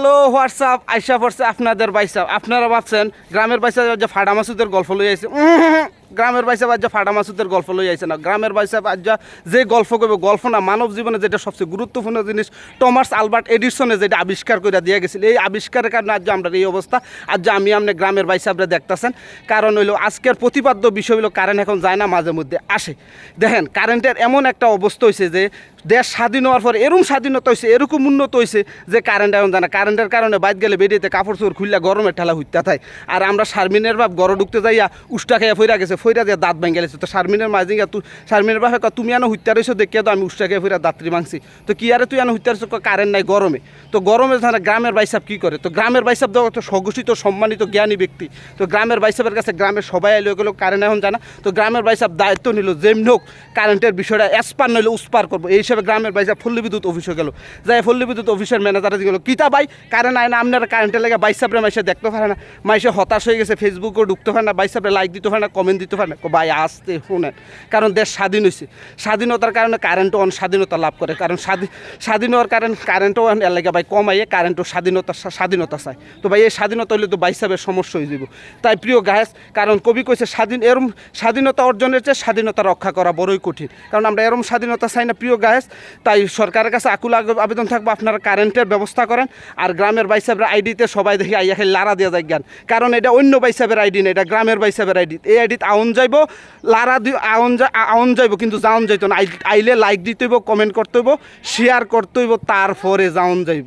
Hello WhatsApp আইসা পড়ছে আপনাদের বাইসা। আপনারা ভাবছেন গ্রামের বাইসা যে ফাডা মাসুদের গল্প লই উহুম, গ্রামের বাইসা বাজ্যা ফাটা মাসুদের গল্প লই আইছে না। গ্রামের বাইসা বাজ্যা যে গল্প করবে গল্প না, মানব জীবনে যেটা সবচেয়ে গুরুত্বপূর্ণ জিনিস, টমাস আলবার্ট এডিসনে যেটা আবিষ্কার করে দিয়ে গেছিল। এই আবিষ্কারের কারণে আজ আমরা এই অবস্থা আজ আমি আপনি গ্রামের বাইসাবরা দেখতেছেন। কারণ হইল, আজকের প্রতিপাদ্য বিষয় হইল কারেন্ট এখন যায় না, মাঝে মধ্যে আসে। দেখেন কারেন্টের এমন একটা অবস্থা হয়েছে যে, দেশ স্বাধীন হওয়ার পর এরকম স্বাধীনতা হয়েছে এরকম উন্নত হয়েছে যে কারেন্ট এখন জানা কারেন্টের কারণে বাইর গেলে বেরিয়েতে কাপড় চোর খুললে গরমের ঠেলা হইতে থাকে আর আমরা শারমিনের বাপ গড় ঢুকতে যাইয়া উষ্টা খাইয়া ফইরা গেছে ফইরা দিয়ে দাঁত ভেঙে গেছে তো শারমিনের মাঝে গিয়া তুই শারমিনের বাপে তুমি আনো হুইতে রয়েছো দেখিয়া তো আমি খেয়ে ফইরা দাঁতরি মাংসি তো কি আরে তুই আনো হুইতে রয়েছো কারেন্ট নাই গরমে। তো গরমে জানা গ্রামের বাইসাব কি করে? তো গ্রামের বাইসাব দেওয়া তো সঘোষিত সম্মানিত, জ্ঞানী ব্যক্তি। তো গ্রামের বাইসাবের কাছে গ্রামের সবাই এলো গেলো কারেন্ট এখন জানা তো গ্রামের বাইসাব দায়িত্ব নিল, যেমনি হোক, কারেন্টের বিষয়টা এসপার নইলে উস্পার করব। এই হিসাবে গ্রামের বাইসাব পল্লী বিদ্যুৎ অফিসে গেল। যাই পল্লী বিদ্যুৎ অফিসের ম্যানেজারে গেল, কিতা ভাই, কারেন্ট আয় না আপনারা কারেন্টের লেগে বাইসাবরে মাইসে দেখতে পারে না। মাইসে হতাশ হয়ে গেছে, ফেসবুকেও ঢুকতে পারে না বাইসাবরে লাইক দিতে পারে না কমেন্ট দিতে পারে না। ভাই, আসতে শুনেন। কারণ দেশ স্বাধীন হয়েছে স্বাধীনতার কারণে কারেন্টও অন স্বাধীনতা লাভ করে। কারণ স্বাধীন স্বাধীন হওয়ার কারণে কারেন্টও এর লাগে ভাই কমাইয়ে কারেন্টও স্বাধীনতা স্বাধীনতা চায় তো ভাই, এই স্বাধীনতা হইলে তো বাইসাবের সমস্যা হয়ে যাব তাই প্রিয় গায়েস কারণ কবি কইছে স্বাধীন, এরম স্বাধীনতা অর্জনের চেয়ে স্বাধীনতা রক্ষা করা বড়ই কঠিন। কারণ আমরা এরম স্বাধীনতা চাই না প্রিয় গায়েস তাই সরকারের কাছে আকুল আবেদন থাকব, আপনারা কারেন্টের ব্যবস্থা করেন। আর গ্রামের বাইসাবের আইডিতে সবাই দেখি আইয়া খালি লারা দিয়ে যায় জ্ঞান কারণ এটা অন্য বাইসাবের আইডি না, এটা গ্রামের বাইসাবের আইডি এই আইডিতে আউন যাইব, লারা দি আউন আউন যাইব, কিন্তু যাওন যাইতো না। আই- আইলে লাইক দিতে হইব কমেন্ট করতে হইব শেয়ার করতে হইব তারপরে যাওন যাইব।